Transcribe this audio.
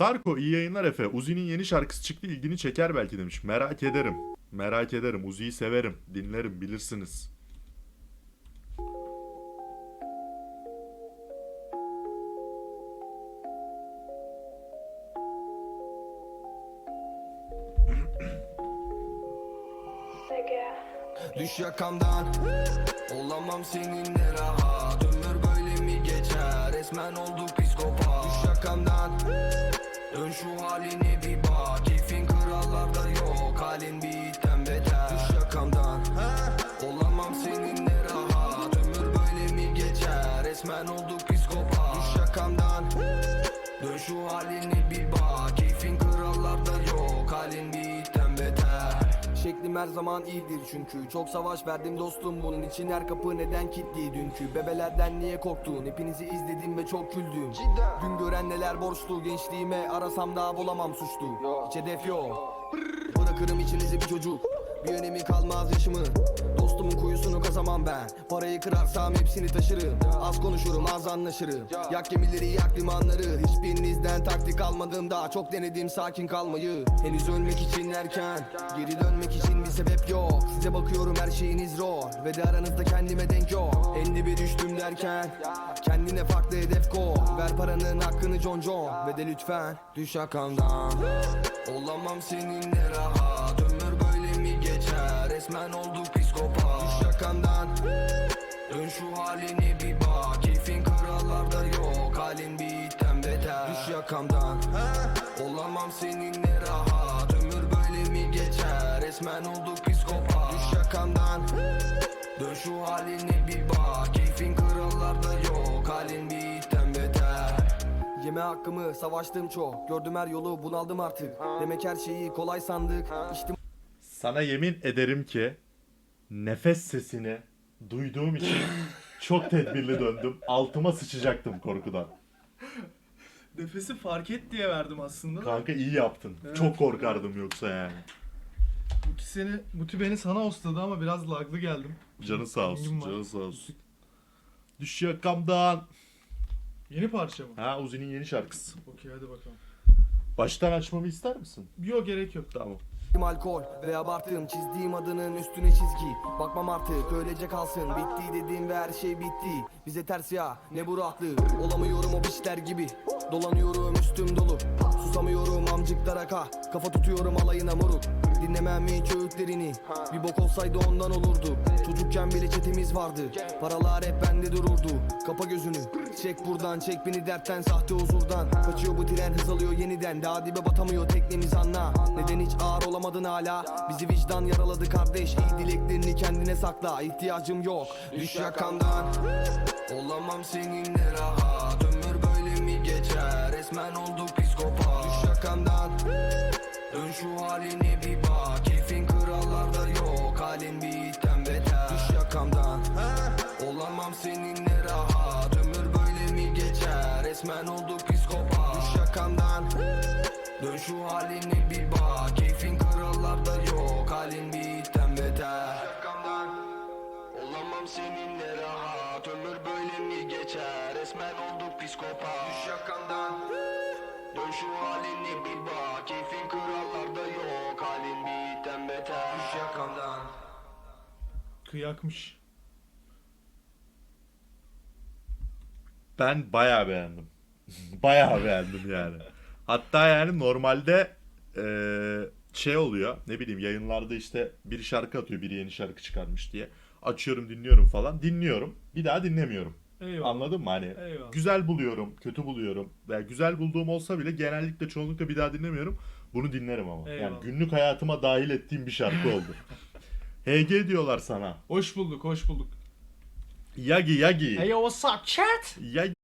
Sarko iyi yayınlar Efe. Uzi'nin yeni şarkısı çıktı ilgini çeker belki demiş. Merak ederim. Merak ederim. Uzi'yi severim. Dinlerim bilirsiniz. Düş yakamdan Olamam seninle rahat Ömür böyle mi geçer Resmen olduk şu haline bir bak. Keyfin krallarda yok Halin bitten beter. Şeklim her zaman iyidir çünkü. Çok savaş verdim dostum bunun için her kapı neden kilitli dünkü? Bebelerden niye korktun? Hepinizi izledim ve çok güldüm. Gün gören neler borçlu gençliğime arasam daha bulamam suçlu. Hiç hedef yok. Bırakırım içinize bir çocuk. Bir önemi kalmaz yaşımın Dostumun kuyusunu kazamam ben. Parayı kırarsam hepsini taşırım. Az konuşurum az anlaşırım. Yak gemileri yak limanları. Hiçbirinizden taktik almadım daha. Çok denedim sakin kalmayı. Henüz ölmek için erken. Geri dönmek için bir sebep yok. Size bakıyorum her şeyiniz rol Ve de aranızda kendime denk yok. 51 düştüm derken Kendine farklı hedef koy Ver paranın hakkını John John Ve de lütfen düş yakamdan Olamam seninle rahat. Ömür böyle mi geçer? Resmen olduk psikopat şu haline bir bak. Keyfin krallarda yok. Halin bitten beter. Düş yakamdan. Olamam seninle rahat. Ömür böyle mi geçer? Resmen olduk psikopat Düş yakamdan. Dön şu haline bir bak. Keyfin krallarda yok. Halin bitten beter. Yeme hakkımı savaştım çok. Gördüm her yolu bunaldım artık. Demek her şeyi kolay sandık. İşte Sana yemin ederim ki nefes sesini duyduğum için çok tedbirli döndüm. Altıma sıçacaktım korkudan. Nefesi fark et diye verdim aslında. da. Kanka iyi yaptın. Evet. Çok korkardım yoksa yani. Muti seni, Muti beni sana osladı ama biraz laglı geldim. Canı sağ olsun. Var. Canı sağ olsun. Düş yakamdan. Yeni parça mı? Ha Uzi'nin yeni şarkısı. Okey hadi bakalım. Baştan açmamı ister misin? Yok gerek yok. Tamam. Alkol ve abarttım Çizdiğim adının üstüne çizgi. Bakmam artık öylece kalsın. Bitti dediğim ve her şey bitti. Bize ters ya ne bu rahatlık Olamıyorum o piçler gibi. Dolanıyorum üstüm dolu. Susamıyorum amcıklara ka. Kafa tutuyorum alayına moruk Dinlemem hiç öğütlerini Bir bok olsaydı ondan olurdu. Çocukken bile çetemiz vardı. Paralar hep bende dururdu. Kapa gözünü. Çek buradan çek beni dertten sahte huzurdan. Kaçıyor bu tren hız alıyor yeniden. Daha dibe batamıyor teknemiz anla. Neden hiç ağır olamadın hala? Bizi vicdan yaraladı kardeş. İyi dileklerini kendine sakla. İhtiyacım yok. Düş yakamdan. Olamam seninle rahat. Ömür böyle mi geçer? Resmen olduk psikopat Dön şu haline bir bak. Keyfin krallarda yok. Halin bitten beter. Düş yakamdan. Olamam seninle rahat. Ömür böyle mi geçer? Resmen olduk psikopat. Düş yakamdan. Dön şu haline bir bak. Keyfin krallarda yok. Halin bitten beter. Olamam seninle rahat. Ömür böyle mi geçer? Resmen olduk psikopat. Düş yakamdan. Dön şu haline bir bak Kıyakmış. Ben bayağı beğendim. bayağı beğendim yani. Hatta yani normalde eee, şey oluyor ne bileyim yayınlarda işte bir şarkı atıyor biri yeni şarkı çıkarmış diye. Açıyorum dinliyorum falan. Dinliyorum. Bir daha dinlemiyorum. Eyvallah. Anladın mı? Hani Eyvallah. güzel buluyorum, kötü buluyorum. Veya güzel bulduğum olsa bile genellikle çoğunlukla bir daha dinlemiyorum. Bunu dinlerim ama. Yani Eyvallah. günlük hayatıma dahil ettiğim bir şarkı oldu. HG diyorlar sana. Hoş bulduk, hoş bulduk. Yagi Yagi. Hey what's up chat? Yagi